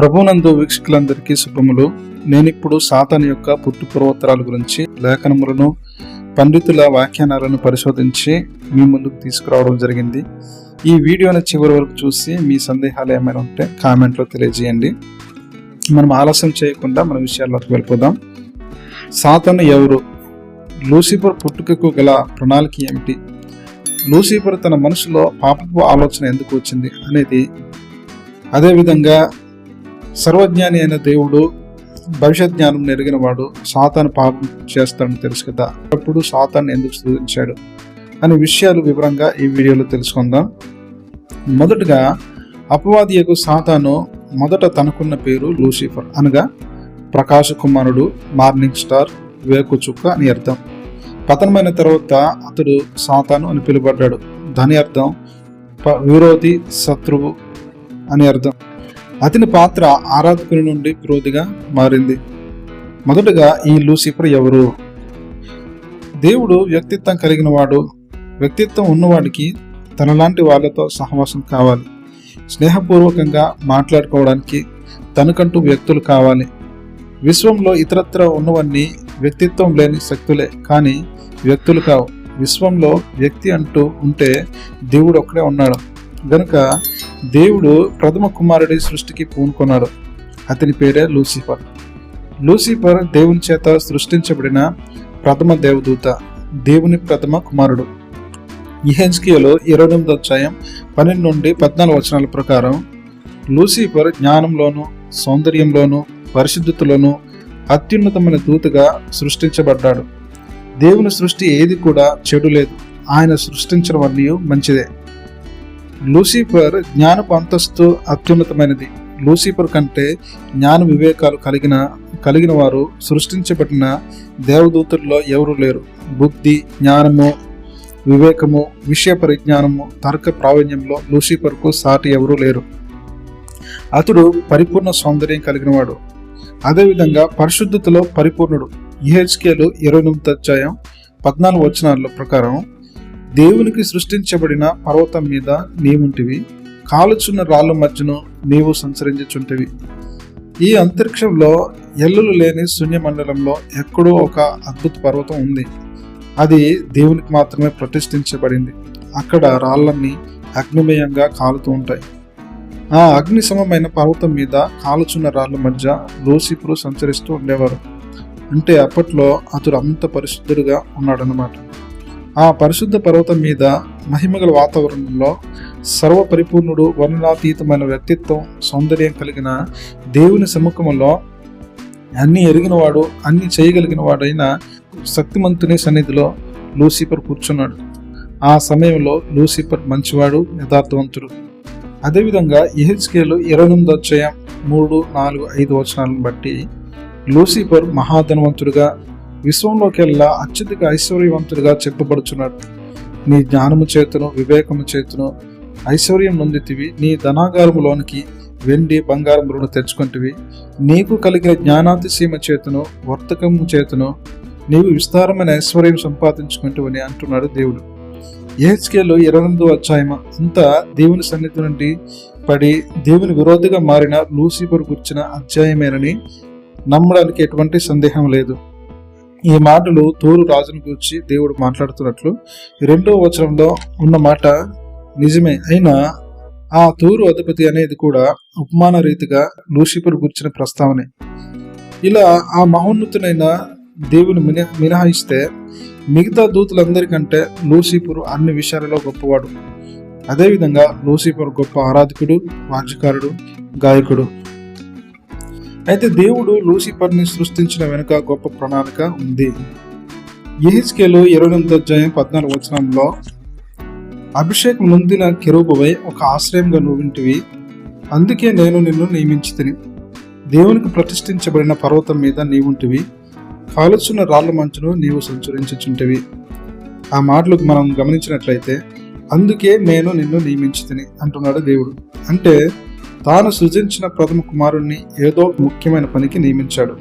ప్రభునందు వీక్షకులందరికీ శుభములు. నేనిప్పుడు సాతాన్ యొక్క పుట్టు పూర్వోత్తరాల గురించి లేఖనములను పండితుల వ్యాఖ్యానాలను పరిశోధించి మీ ముందుకు తీసుకురావడం జరిగింది. ఈ వీడియోని చివరి వరకు చూసి మీ సందేహాలు ఏమైనా ఉంటే కామెంట్లో తెలియజేయండి. మనం ఆలస్యం చేయకుండా మన విషయాల్లోకి వెళ్ళిపోదాం. సాతను ఎవరు? లూసిఫర్ పుట్టుకకు గల ప్రణాళిక ఏమిటి? లూసిఫర్ తన మనసులో పాపపు ఆలోచన ఎందుకు వచ్చింది అనేది అదేవిధంగా సర్వజ్ఞాని అయిన దేవుడు భవిష్యత్ జ్ఞానం నెరిగిన వాడు సాతాను పాపం చేస్తాడని తెలుసు కదా. అప్పుడు సాతాన్ని ఎందుకు స్థుతించాడు? అనే విషయాలు వివరంగా ఈ వీడియోలో తెలుసుకుందాం. మొదటగా అపవాదియకు సాతాను మొదట తనకున్న పేరు లూసిఫర్ అనగా ప్రకాశ కుమారుడు మార్నింగ్ స్టార్ వేకుచుక్క అని అర్థం. పతనమైన తర్వాత అతడు సాతాను అని పిలువబడ్డాడు. దాని అర్థం ప- విరోధి శత్రువు అని అర్థం. అతని పాత్ర ఆరాధకుని నుండి క్రోధిగా మారింది. మొదటగా ఈ లూసిఫర్ ఎవరు? దేవుడు వ్యక్తిత్వం కలిగిన వాడు వ్యక్తిత్వం ఉన్నవాడికి తనలాంటి వాళ్ళతో సహవాసం కావాలి. స్నేహపూర్వకంగా మాట్లాడుకోవడానికి తనకంటూ వ్యక్తులు కావాలి. విశ్వంలో ఇతరత్ర ఉన్నవన్నీ వ్యక్తిత్వం లేని శక్తులే కానీ వ్యక్తులు కావు. విశ్వంలో వ్యక్తి అంటూ ఉంటే దేవుడు ఒక్కడే ఉన్నాడు. గనుక దేవుడు ప్రథమ కుమారుడి సృష్టికి పూనుకున్నాడు. అతని పేరే లూసిఫర్. లూసిఫర్ దేవుని చేత సృష్టించబడిన ప్రథమ దేవదూత దేవుని ప్రథమ కుమారుడు. ఇహెన్స్కియలో ఇరవై ఎనిమిది అధ్యాయం పన్నెండు నుండి పద్నాలుగు వచనాల ప్రకారం లూసిఫర్ జ్ఞానంలోను సౌందర్యంలోను పరిశుద్ధతలోను అత్యున్నతమైన దూతగా సృష్టించబడ్డాడు. దేవుని సృష్టి ఏది కూడా చెడు లేదు. ఆయన సృష్టించినవన్నీ మంచిదే. లూసిఫర్ జ్ఞానపు అంతస్తు అత్యున్నతమైనది. లూసిఫర్ కంటే జ్ఞాన వివేకాలు కలిగిన కలిగిన వారు సృష్టించబడిన దేవదూతుల్లో ఎవరూ లేరు. బుద్ధి జ్ఞానము వివేకము విషయ పరిజ్ఞానము తర్క ప్రావీణ్యంలో లూసిఫర్కు సాటి ఎవరూ లేరు. అతడు పరిపూర్ణ సౌందర్యం కలిగినవాడు అదేవిధంగా పరిశుద్ధతలో పరిపూర్ణుడు. ఈహెచ్కేలు ఇరవై ఎనిమిది అధ్యాయం పద్నాలుగు వచనాల ప్రకారం దేవునికి సృష్టించబడిన పర్వతం మీద నీవుంటివి. కాలుచున్న రాళ్ళ మధ్యను నీవు సంచరించుచుంటివి. ఈ అంతరిక్షంలో ఎల్లులు లేని శూన్యమండలంలో ఎక్కడో ఒక అద్భుత పర్వతం ఉంది. అది దేవునికి మాత్రమే ప్రతిష్ఠించబడింది. అక్కడ రాళ్ళన్నీ అగ్నిమయంగా కాలుతూ ఉంటాయి. ఆ అగ్ని సమమైన పర్వతం మీద కాలుచున్న రాళ్ళ మధ్య లూసిఫరు సంచరిస్తూ ఉండేవారు. అంటే అప్పట్లో అతడు అంత పరిశుద్ధుడుగా ఉన్నాడనమాట ఆ పరిశుద్ధ పర్వతం మీద మహిమగల వాతావరణంలో సర్వపరిపూర్ణుడు వర్ణనాతీతమైన వ్యక్తిత్వం సౌందర్యం కలిగిన దేవుని సముఖంలో అన్ని ఎరిగినవాడు అన్ని చేయగలిగిన వాడైన శక్తిమంతుని సన్నిధిలో లూసిఫర్ కూర్చున్నాడు. ఆ సమయంలో లూసిఫర్ మంచివాడు యథార్థవంతుడు. అదేవిధంగా ఇహెచ్కేలు ఇరవై ఎనిమిది అధ్యాయం మూడు నాలుగు ఐదు వచనాలను బట్టి లూసిఫర్ మహాధనవంతుడుగా విశ్వంలోకెల్లా అత్యధిక ఐశ్వర్యవంతుడిగా చెప్పబడుచున్నాడు. నీ జ్ఞానము చేతును వివేకము చేతును ఐశ్వర్యం నొందితివి. నీ ధనాగారములోనికి వెండి బంగారం రుణ తెచ్చుకుంటివి. నీకు కలిగిన జ్ఞానాతిశీమ చేతును వర్తకము చేతును నీవు విస్తారమైన ఐశ్వర్యం సంపాదించుకుంటువని అంటున్నాడు దేవుడు. ఏహెచ్కేలో ఇరవై ఎనిమిదో అధ్యాయం అంతా దేవుని సన్నిధి నుండి పడి దేవుని విరోధిగా మారిన లూసిఫర్ గుర్చిన అధ్యాయమేనని నమ్మడానికి ఎటువంటి సందేహం లేదు. ఈ మాటలు తూరు రాజును గురించి దేవుడు మాట్లాడుతున్నట్లు రెండో వచనంలో ఉన్న మాట నిజమే. అయినా ఆ తూరు అధిపతి అనేది కూడా ఉపమాన రీతిగా లూసిఫర్ గుర్చిన ప్రస్తావనే. ఇలా ఆ మహోన్నతునైన దేవుని మిన మినహాయిస్తే మిగతా దూతలందరికంటే లూసిఫర్ అన్ని విషయాలలో గొప్పవాడు. అదేవిధంగా లూసిఫర్ గొప్ప ఆరాధకుడు వాద్యకారుడు గాయకుడు. అయితే దేవుడు లూసిఫర్ని సృష్టించిన వెనుక గొప్ప ప్రణాళిక ఉంది. ఎహిస్కేలు ఇరవై ఎనిమిది అధ్యాయం పద్నాలుగు వచనంలో అభిషేక్ ముందిన కెరూబవై ఒక ఆశ్రయంగా నువ్వింటివి అందుకే నేను నిన్ను నియమించితిని. దేవునికి ప్రతిష్ఠించబడిన పర్వతం మీద నీవుంటివి కాలుచున్న రాళ్ళ మంచును నీవు సంచరించుచుంటివి. ఆ మాటలకు మనం గమనించినట్లయితే అందుకే నేను నిన్ను నియమించితిని అంటున్నాడు దేవుడు. అంటే తాను సృజించిన ప్రథమ కుమారుణ్ణి ఏదో ముఖ్యమైన పనికి నియమించాడు.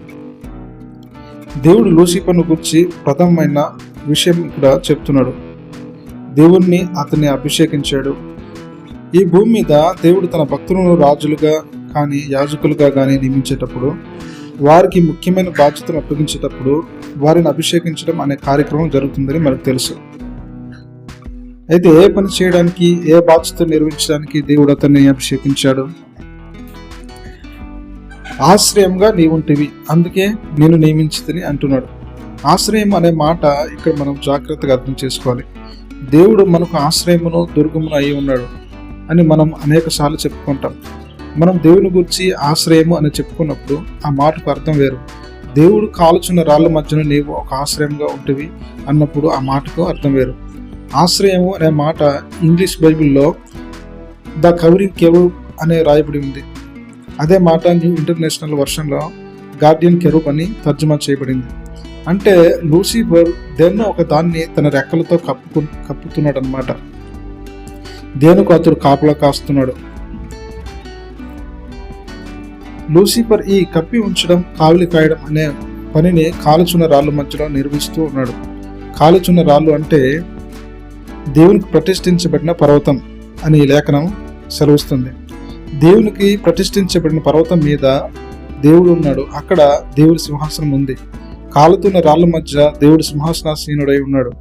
దేవుడు లూసిఫర్ను గురించి ప్రథమమైన విషయం ఇక్కడ చెప్తున్నాడు. దేవుణ్ణి అతన్ని అభిషేకించాడు. ఈ భూమి మీద దేవుడు తన భక్తులను రాజులుగా కానీ యాజకులుగా కానీ నియమించేటప్పుడు వారికి ముఖ్యమైన బాధ్యతను అప్పగించేటప్పుడు వారిని అభిషేకించడం అనే కార్యక్రమం జరుగుతుందని మనకు తెలుసు. అయితే ఏ పని చేయడానికి ఏ బాధ్యత నిర్వహించడానికి దేవుడు అతన్ని అభిషేకించాడు? ఆశ్రయంగా నీవుంటివి అందుకే నేను నియమించితిని అంటున్నాడు. ఆశ్రయం అనే మాట ఇక్కడ మనం జాగ్రత్తగా అర్థం చేసుకోవాలి. దేవుడు మనకు ఆశ్రయమును దుర్గమును అయి ఉన్నాడు అని మనం అనేక సార్లు చెప్పుకుంటాం. మనం దేవుని గురించి ఆశ్రయము అని చెప్పుకున్నప్పుడు ఆ మాటకు అర్థం వేరు. దేవుడు కాలుచున్న రాళ్ళ మధ్యన నీవు ఒక ఆశ్రయంగా ఉంటివి అన్నప్పుడు ఆ మాటకు అర్థం వేరు. ఆశ్రయము అనే మాట ఇంగ్లీష్ బైబిల్లో ద కవరింగ్ కేవ్ అనే రాయబడి ఉంది. అదే మాట న్యూ ఇంటర్నేషనల్ వర్షన్లో గార్డియన్ కెరూప్ అని తర్జుమా చేయబడింది. అంటే లూసిఫర్ దేన్నో ఒక దాన్ని తన రెక్కలతో కప్పుకు కప్పుతున్నాడు అనమాట దేనికి అతడు కాపలా కాస్తున్నాడు. లూసిఫర్ ఈ కప్పి ఉంచడం కావిలి కాయడం అనే పనిని కాలుచున్న రాళ్ళ మధ్యలో నిర్వహిస్తూ ఉన్నాడు. కాలుచున్న రాళ్ళు అంటే దేవునికి ప్రతిష్ఠించబడిన పర్వతం అని లేఖనం సెలవుస్తుంది. దేవునికి ప్రతిష్ఠించబడిన పర్వతం మీద దేవుడు ఉన్నాడు. అక్కడ దేవుడి సింహాసనం ఉంది. కాలుతున్న రాళ్ళ మధ్య దేవుడు సింహాసనాసీనుడై ఉన్నాడు.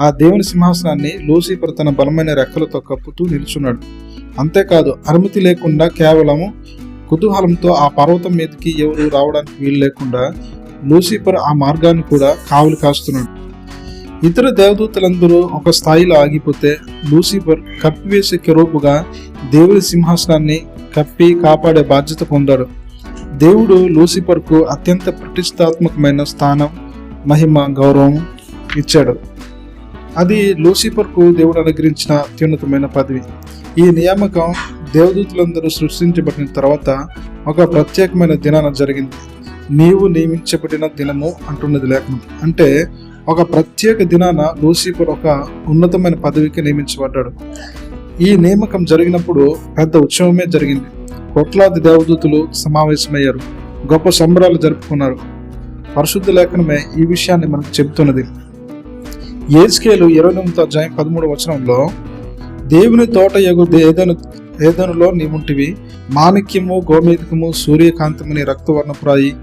ఆ దేవుని సింహాసనాన్ని లూసిఫర్ తన బలమైన రెక్కలతో కప్పుతూ నిల్చున్నాడు. అంతేకాదు అనుమతి లేకుండా కేవలము కుతూహలంతో ఆ పర్వతం మీదకి ఎవరు రావడానికి వీలు లేకుండా లూసిఫర్ ఆ మార్గాన్ని కూడా కావులు కాస్తున్నాడు. ఇతర దేవదూతలందరూ ఒక స్థాయిలో ఆగిపోతే లూసిఫర్ కప్పివేసే కెరూపుగా దేవుడి సింహాసనాన్ని కప్పి కాపాడే బాధ్యత పొందాడు. దేవుడు లూసిఫర్కు అత్యంత ప్రతిష్టాత్మకమైన స్థానం మహిమ గౌరవం ఇచ్చాడు. అది లూసిఫర్కు దేవుడు అనుగ్రహించిన అత్యున్నతమైన పదవి. ఈ నియామకం దేవదూతులందరూ సృష్టించబడిన తర్వాత ఒక ప్రత్యేకమైన దినాన జరిగింది. నీవు నియమించబడిన దినము అంటున్నది లేఖనం. అంటే ఒక ప్రత్యేక దినాన లూసిఫర్ ఒక ఉన్నతమైన పదవికి నియమించబడ్డాడు. ఈ నియామకం జరిగినప్పుడు పెద్ద ఉత్సవమే జరిగింది. కోట్లాది దేవదూతులు సమావేశమయ్యారు. గొప్ప సంబరాలు జరుపుకున్నారు. పరిశుద్ధ లేఖనమే ఈ విషయాన్ని మనకు చెబుతున్నది. ఏజ్కేలు ఇరవై ఎనిమిది అధ్యాయం పదమూడు వచనంలో దేవుని తోట ఎగు ఏదను ఏదనులో నీవుంటివి? మాణిక్యము గోమేధికము సూర్యకాంతముని రక్తవర్ణపురాయి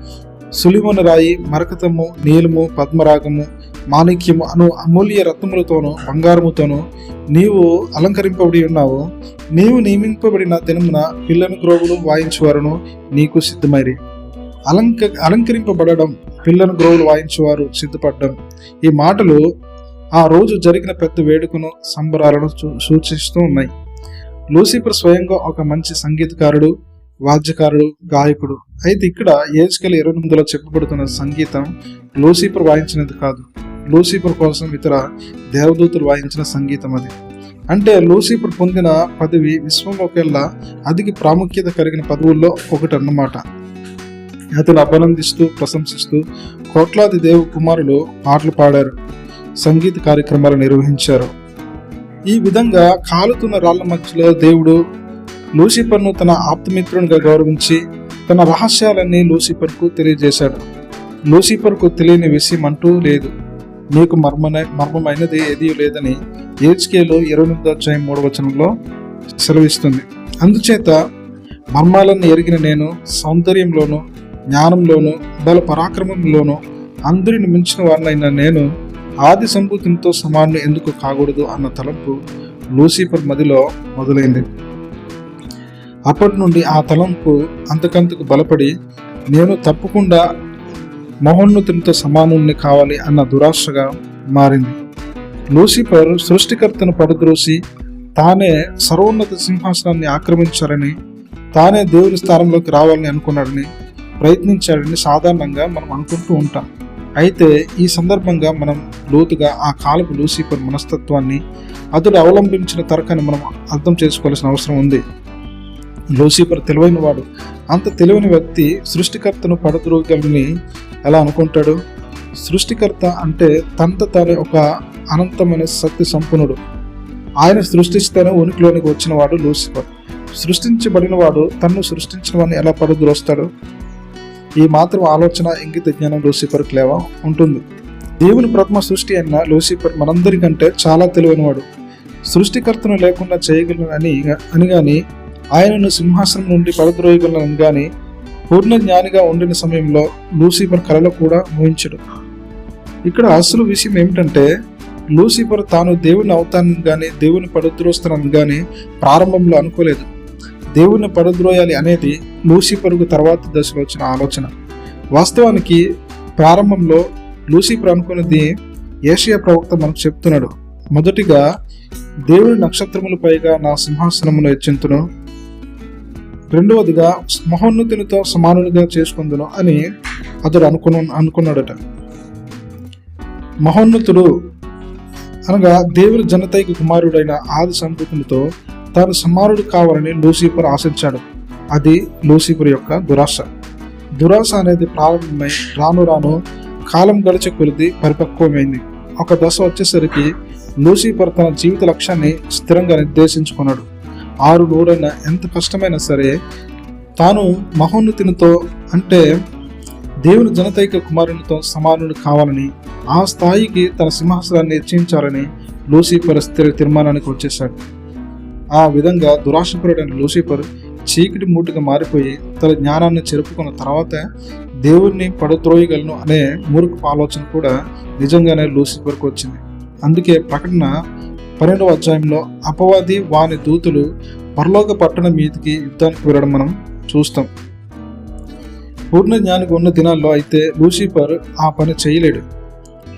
సులిమను రాయి మరకతము నీలము పద్మరాగము మాణిక్యము అను అమూల్య రత్నములతోనూ బంగారముతోనూ నీవు అలంకరింపబడి ఉన్నావు. నీవు నియమింపబడిన దినమున పిల్లను గ్రోవులు వాయించువారును నీకు సిద్ధమైరి. అలంక అలంకరింపబడడం పిల్లను గ్రోవులు వాయించేవారు సిద్ధపడడం. ఈ మాటలు ఆ రోజు జరిగిన పెద్ద వేడుకను సంబరాలను సూచిస్తూ ఉన్నాయి. లూసిఫర్ స్వయంగా ఒక మంచి సంగీతకారుడు వాద్యకారుడు గాయకుడు. అయితే ఇక్కడ ఏజ్కెల్ ఇరవై ఎనిమిదిలో చెప్పబడుతున్న సంగీతం లూసిఫర్ వాయించినది కాదు. లూసిఫర్ కోసం ఇతర దేవదూతలు వాయించిన సంగీతం అది. అంటే లూసిఫర్ పొందిన పదవి విశ్వంలోకెల్లా అధిక ప్రాముఖ్యత కలిగిన పదవుల్లో ఒకటి అన్నమాట అతను అభినందిస్తూ ప్రశంసిస్తూ కోట్లాది దేవ కుమారులు పాటలు పాడారు సంగీత కార్యక్రమాలు నిర్వహించారు. ఈ విధంగా కాలుతున్న రాళ్ళ మధ్యలో దేవుడు లూసిఫర్ను తన ఆప్తమిత్రునిగా గౌరవించి తన రహస్యాలన్నీ లూసిఫర్కు తెలియజేశాడు. లూసిఫర్కు తెలియని విషయం అంటూ లేదు. నీకు మర్మన మర్మమైనది ఏదీ లేదని ఏజ్కేలో ఇరవై ఎనిమిది అధ్యాయం మూడు వచనంలో సెలవిస్తుంది. అందుచేత మర్మాలను ఎరిగిన నేను సౌందర్యంలోను జ్ఞానంలోను బల పరాక్రమంలోను అందరిని మించిన వారినైన నేను ఆది సంభూతితో సమానం ఎందుకు కాకూడదు అన్న తలంపు లూసిఫర్ మదిలో మొదలైంది. అప్పటి నుండి ఆ తలంపు అంతకంతకు బలపడి నేను తప్పకుండా మహోన్నతునితో సమానుల్ని కావాలి అన్న దురాశగా మారింది. లూసిఫర్ సృష్టికర్తను పడద్రోసి తానే సర్వోన్నత సింహాసనాన్ని ఆక్రమించారని తానే దేవుని స్థానంలోకి రావాలని అనుకున్నాడని ప్రయత్నించాడని సాధారణంగా మనం అనుకుంటూ ఉంటాం. అయితే ఈ సందర్భంగా మనం లోతుగా ఆ కాలపు లూసిఫర్ మనస్తత్వాన్ని అతడు అవలంబించిన తరకాన్ని మనం అర్థం చేసుకోవాల్సిన అవసరం ఉంది. లూసిఫర్ తెలివైన వాడు అంత తెలివని వ్యక్తి సృష్టికర్తను పడద్రోగలని ఎలా అనుకుంటాడు? సృష్టికర్త అంటే తనంత తానే ఒక అనంతమైన శక్తి సంపన్నుడు. ఆయన సృష్టిస్తేనే ఉనికిలోనికి వచ్చిన వాడు లూసిఫర్. సృష్టించబడిన వాడు తన్ను సృష్టించిన వాడిని ఎలా పడద్రోస్తాడు? ఈ మాత్రం ఆలోచన ఇంగిత జ్ఞానం లూసిఫర్కి లేవా? ఉంటుంది. దేవుని ప్రథమ సృష్టి అయిన లూసిఫర్ మనందరికంటే చాలా తెలివైనవాడు. సృష్టికర్తను లేకుండా చేయగలను అని అని కానీ ఆయనను సింహాసనం నుండి పడద్రోయగలను పూర్ణ జ్ఞానిగా ఉండిన సమయంలో లూసిఫర్ కలలో కూడా ఊహించడు ఇక్కడ అసలు విషయం ఏమిటంటే లూసిఫర్ తాను దేవుని అవుతానని కానీ దేవుని పడద్రోస్తానని కానీ ప్రారంభంలో అనుకోలేదు. దేవుని పడద్రోయాలి అనేది లూసిఫర్కు తర్వాత దశలో వచ్చిన ఆలోచన. వాస్తవానికి ప్రారంభంలో లూసిఫర్ అనుకున్నది ఏషియా ప్రవక్త మనకు చెప్తున్నాడు. మొదటిగా దేవుని నక్షత్రముల పైగా నా సింహాసనమును హెచ్చింతును. రెండవదిగా మహోన్నతునితో సమానునిగా చేసుకుందును అని అతడు అనుకున్న అనుకున్నాడట. మహోన్నతుడు అనగా దేవుని జనతైకి కుమారుడైన ఆది సంతకునితో తాను సమానుడు కావాలని లూసిఫర్ ఆశించాడు. అది లూసిఫర్ యొక్క దురాశ. దురాశ అనేది ప్రారంభమై రాను రాను కాలం గడిచే కొలిది పరిపక్వమైంది. ఒక దశ వచ్చేసరికి లూసిఫర్ తన జీవిత లక్ష్యాన్ని స్థిరంగా నిర్దేశించుకున్నాడు. ఆరు నూరైనా ఎంత కష్టమైనా సరే తాను మహోన్నతినితో అంటే దేవుని జనతైక కుమారునితో సమానుడు కావాలని ఆ స్థాయికి తన సింహాసనాన్ని హెచ్చించాలని లూసిఫర్ స్థిర తీర్మానానికి వచ్చేశాడు. ఆ విధంగా దురాశపరుడైన లూసిఫర్ చీకటి మూటిగా మారిపోయి తన జ్ఞానాన్ని చెరుపుకున్న తర్వాత దేవుణ్ణి పడద్రోయగలను అనే మూర్ఖపు ఆలోచన కూడా నిజంగానే లూసిఫర్కి వచ్చింది. అందుకే ప్రకటన పన్నెండవ అధ్యాయంలో అపవాది వాని దూతులు పరలోక పట్టణం మీదకి యుద్ధానికి వెళ్ళడం మనం చూస్తాం. పూర్ణ జ్ఞానికి ఉన్న దినాల్లో అయితే లూసిఫర్ ఆ పని చేయలేడు.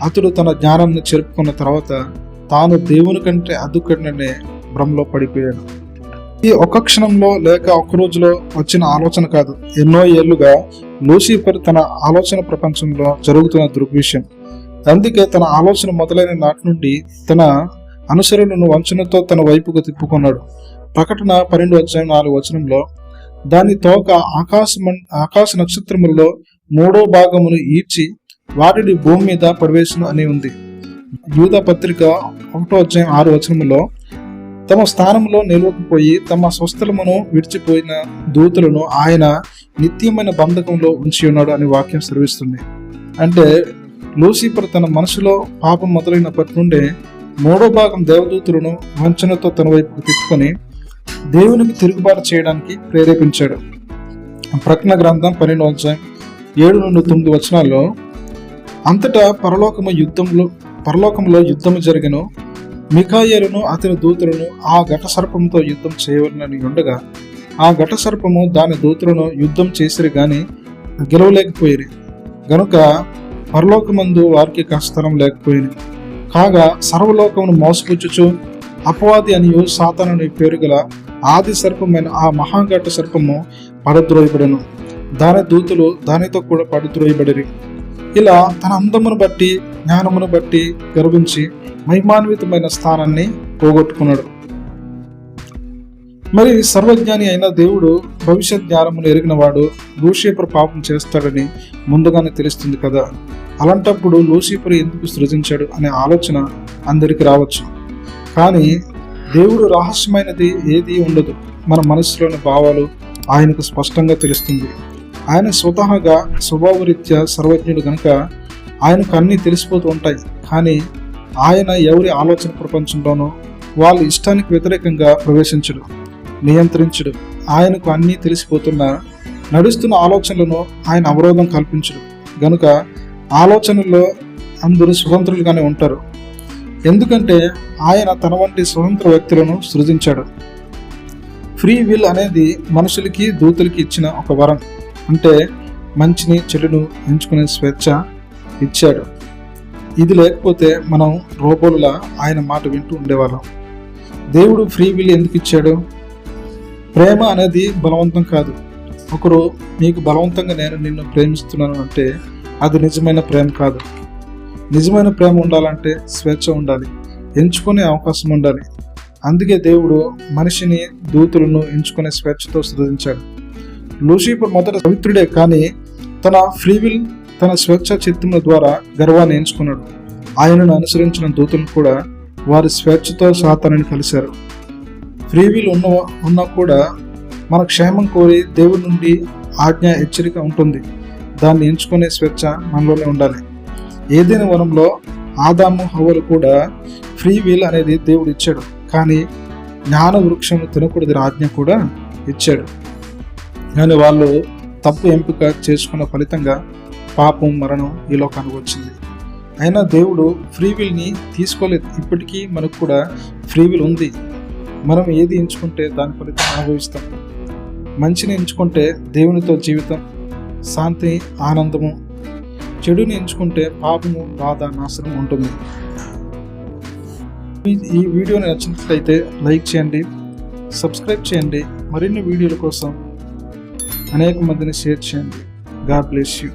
అతడు తన జ్ఞానాన్ని చెరుపుకున్న తర్వాత తాను దేవుని కంటే అద్దుకడిననే భ్రమలో పడిపోయాడు. ఈ ఒక్క క్షణంలో లేక ఒక్క రోజులో వచ్చిన ఆలోచన కాదు. ఎన్నో ఏళ్ళుగా లూసిఫర్ తన ఆలోచన ప్రపంచంలో జరుగుతున్న దృగ్విషయం అందుకే తన ఆలోచన మొదలైన నాటి నుండి తన అనుసరులను వంచనతో తన వైపుకు తిప్పుకున్నాడు. ప్రకటన పన్నెండు అధ్యాయం నాలుగు వచనంలో దాని తోక ఆకాశ ఆకాశ నక్షత్రములలో మూడో భాగమును ఈడ్చి వాటిని భూమి మీద పడివేసును అని ఉంది. యూద పత్రిక ఒకటో అధ్యాయం ఆరు వచనములో తమ స్థానంలో నిలవకపోయి తమ స్వస్థలమును విడిచిపోయిన దూతలను ఆయన నిత్యమైన బంధకంలో ఉంచి ఉన్నాడు అని వాక్యం సెలవిస్తుంది. అంటే లూసిఫర్ తన మనసులో పాపం మొదలైనప్పటి నుండే మూడో భాగం దేవదూతులను వంచనతో తన వైపుకు తిప్పుకొని దేవునికి తిరుగుబాటు చేయడానికి ప్రేరేపించాడు. ప్రకటన గ్రంథం పన్నెండు అధ్యాయం ఏడు నుండి తొమ్మిది వచనాల్లో అంతటా పరలోకము యుద్ధంలో పరలోకంలో యుద్ధము జరిగను. మికాయేలును అతని దూతులను ఆ ఘట సర్పంతో యుద్ధం చేయవలనని ఉండగా ఆ ఘట సర్పము దాని దూతులను యుద్ధం చేసిరి గాని గెలవలేకపోయిరి. గనుక పరలోకమందు వారికి కష్టం లేకపోయింది కాగా సర్వలోకమును మోసపుచ్చుచు అపవాది అనియు సాతానుని పేరు గల ఆది సర్పమైన ఆ మహాఘట సర్పము పడద్రోయబడను దాని దూతులు దానితో కూడా పడద్రోయబడిరి ఇలా తన అందమును బట్టి జ్ఞానమును బట్టి గర్వించి మహిమాన్వితమైన స్థానాన్ని పోగొట్టుకున్నాడు. మరి సర్వజ్ఞాని అయిన దేవుడు భవిష్యత్ జ్ఞానమును ఎరిగినవాడు లూసిఫర్ పాపం చేస్తాడని ముందుగానే తెలుస్తుంది కదా. అలాంటప్పుడు లూసిఫర్ ఎందుకు సృజించాడు అనే ఆలోచన అందరికి రావచ్చు. కానీ దేవుడు రహస్యమైనది ఏది ఉండదు. మన మనసులోని భావాలు ఆయనకు స్పష్టంగా తెలుస్తుంది. ఆయన స్వతహాగా స్వభావరీత్యా సర్వజ్ఞుడు కనుక ఆయనకు అన్నీ తెలిసిపోతూ ఉంటాయి. కానీ ఆయన ఎవరి ఆలోచన ప్రపంచంలోనో వాళ్ళ ఇష్టానికి వ్యతిరేకంగా ప్రవేశించడు నియంత్రించడు. ఆయనకు అన్నీ తెలిసిపోతున్నా నడుస్తున్న ఆలోచనలను ఆయన అవరోధం కల్పించడు. గనుక ఆలోచనల్లో అందరూ స్వతంత్రులుగానే ఉంటారు. ఎందుకంటే ఆయన తన వంటి స్వతంత్ర వ్యక్తులను సృజించాడు. ఫ్రీ విల్ అనేది మనుషులకి దూతలకి ఇచ్చిన ఒక వరం. అంటే మంచిని చెడును ఎంచుకునే స్వేచ్ఛ ఇచ్చాడు. ఇది లేకపోతే మనం రోబోలులా ఆయన మాట వింటూ ఉండేవాళ్ళం. దేవుడు ఫ్రీ విల్ ఎందుకు ఇచ్చాడు? ప్రేమ అనేది బలవంతం కాదు. ఒకరు మీకు బలవంతంగా నేను నిన్ను ప్రేమిస్తున్నాను అంటే అది నిజమైన ప్రేమ కాదు. నిజమైన ప్రేమ ఉండాలంటే స్వేచ్ఛ ఉండాలి. ఎంచుకునే అవకాశం ఉండాలి. అందుకే దేవుడు మనిషిని దూతులను ఎంచుకునే స్వేచ్ఛతో సృజించాడు లూసిఫర్ మొదట పవిత్రుడే కానీ తన ఫ్రీవిల్ తన స్వేచ్ఛ చిత్తముల ద్వారా గర్వాన్ని ఎంచుకున్నాడు. ఆయనను అనుసరించిన దూతులు కూడా వారి స్వేచ్ఛతో సాతానని కలిశారు. ఫ్రీవిల్ ఉన్న ఉన్నా కూడా మన క్షేమం కోరి దేవుడి నుండి ఆజ్ఞ హెచ్చరిక ఉంటుంది. దాన్ని ఎంచుకునే స్వేచ్ఛ మనలోనే ఉండాలి. ఏదైనా వనంలో ఆదాము హవలు కూడా ఫ్రీ వీల్ అనేది దేవుడు ఇచ్చాడు. కానీ జ్ఞాన వృక్షం తినకూడదు ఆజ్ఞ కూడా ఇచ్చాడు. కానీ వాళ్ళు తప్పు ఎంపిక చేసుకున్న ఫలితంగా పాపం మరణం ఈ లోకానికి వచ్చింది. అయినా దేవుడు ఫ్రీ విల్ని తీసుకోలేదు. ఇప్పటికీ మనకు కూడా ఫ్రీ విల్ ఉంది. మనం ఏది ఎంచుకుంటే దాని ఫలితం అనుభవిస్తాం. మంచిని ఎంచుకుంటే దేవునితో జీవితం శాంతి ఆనందము. చెడుని ఎంచుకుంటే పాపము బాధ నాశనం ఉంటుంది. ఈ- వీడియోని నచ్చినట్లయితే లైక్ చేయండి సబ్స్క్రైబ్ చేయండి. మరిన్ని వీడియోల కోసం అనేక మందిని షేర్ చేయండి. God bless you.